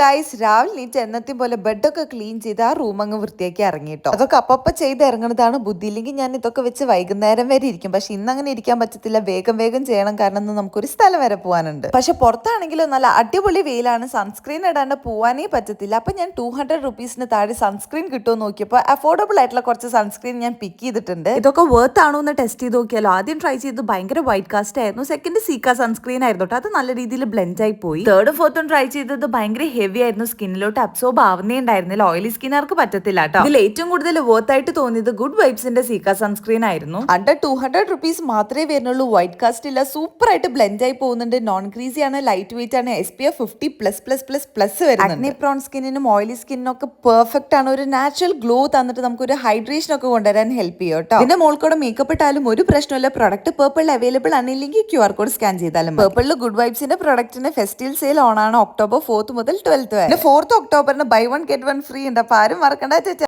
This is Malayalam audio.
ഗായ്സ് രാവിലെ നീറ്റ് എന്നത്തെയും പോലെ ബെഡൊക്കെ ക്ലീൻ ചെയ്ത് ആ റൂം അങ്ങ് വൃത്തിയാക്കി ഇറങ്ങിയിട്ടോ അതൊക്കെ അപ്പപ്പ ചെയ്ത് ഇറങ്ങുന്നതാണ് ബുദ്ധി. ഇല്ലെങ്കിൽ ഞാൻ ഇതൊക്കെ വെച്ച് വൈകുന്നേരം വരെ ഇരിക്കും. പക്ഷെ ഇന്ന് അങ്ങനെ ഇരിക്കാൻ പറ്റത്തില്ല. വേഗം വേഗം ചെയ്യണം. കാരണം ഇന്ന് നമുക്കൊരു സ്ഥലം വരെ പോകാനുണ്ട് പക്ഷെ പുറത്താണെങ്കിലും നല്ല അടിപൊളി വെയിലാണ്. സൺസ്ക്രീൻ ഇടാണ്ട് പോവാനേ പറ്റത്തില്ല. അപ്പൊ ഞാൻ ടൂ ഹൺഡ്രഡ് റുപ്പീസിന് താഴെ സൺസ്ക്രീൻ കിട്ടുമോ നോക്കിയപ്പോൾ അഫോർഡബിൾ ആയിട്ടുള്ള കുറച്ച് സൺസ്ക്രീൻ ഞാൻ പിക്ക് ചെയ്തിട്ടുണ്ട്. ഇതൊക്കെ വർത്ത് ആണോ എന്ന് ടെസ്റ്റ് ചെയ്ത് നോക്കിയാലോ. ആദ്യം ട്രൈ ചെയ്ത് ഭയങ്കര വൈറ്റ് കാസ്റ്റ് ആയിരുന്നു. സെക്കൻഡ് സീക്ക സൺസ്ക്രീൻ ആയിരുന്നു കേട്ടോ. അത് നല്ല രീതിയിൽ ബ്ലെൻഡ് ആയി പോയി. തേർഡും ഫോർത്തും ട്രൈ ചെയ്തത് ഭയങ്കര ഹെവി ആയിരുന്നു സ്കിന്നിലോട്ട് അബ്സോർബ് ആവുന്നേ ഉണ്ടായിരുന്നില്ല. ഓയിലി സ്കിന്നുകാർക്ക് പറ്റത്തില്ല കേട്ടോ ഇതിൽ ഏറ്റവും കൂടുതൽ വർത്ത് ആയിട്ട് തോന്നിയത് ഗുഡ് വൈബ്സിന്റെ സീക്ക സൺസ്ക്രീൻ ആയിരുന്നു. അണ്ടർ ടു ഹൺഡ്രഡ് റുപ്പീസ് മാത്രമേ വരുന്നുള്ളൂ. വൈറ്റ് കാസ്റ്റ് ഇല്ല. സൂപ്പർ ആയിട്ട് ബ്ലെൻഡ് ആയി പോകുന്നുണ്ട്. നോൺ ക്രീസി ആണ് ലൈറ്റ് വെയിറ്റ് ആണ് S P F fifty plus plus plus plus വരുന്നത് പ്രോൺ സ്കിന്നിനും ഓയിലി സ്കിന്നിനും ഒക്കെ പെർഫെക്റ്റ് ആണ്. ഒരു നാച്ചുറൽ ഗ്ലോ തന്നിട്ട് നമുക്ക് ഒരു ഹൈഡ്രേഷൻ ഒക്കെ കൊണ്ടുവരാൻ ഹെൽപ്പ് ചെയ്യും കേട്ടോ ഇതിന്റെ മോൾ കൂടെ മേക്കപ്പ് ഇട്ടാലും ഒരു പ്രശ്നമില്ല പ്രൊഡക്റ്റ് പേർപ്പിൾ അവൈലബിൾ ആണെങ്കിൽ ക്യു ആർ കോഡ് സ്കാൻ ചെയ്താലും പേർപ്പിളിൽ ഗുഡ് വൈബ്സിന്റെ പ്രൊഡക്റ്റിന് ഫെസ്റ്റിവൽ സെയിൽ ഓൺ ആണ്. ഒക്ടോബർ ഫോർത്ത് മുതൽ ട്വൽത്ത് വരെ. Fourth ഒക്ടോബറിന് buy one get one free ഉണ്ട്. അപ്പൊ ആരും മറക്കണ്ട ചേച്ചാ.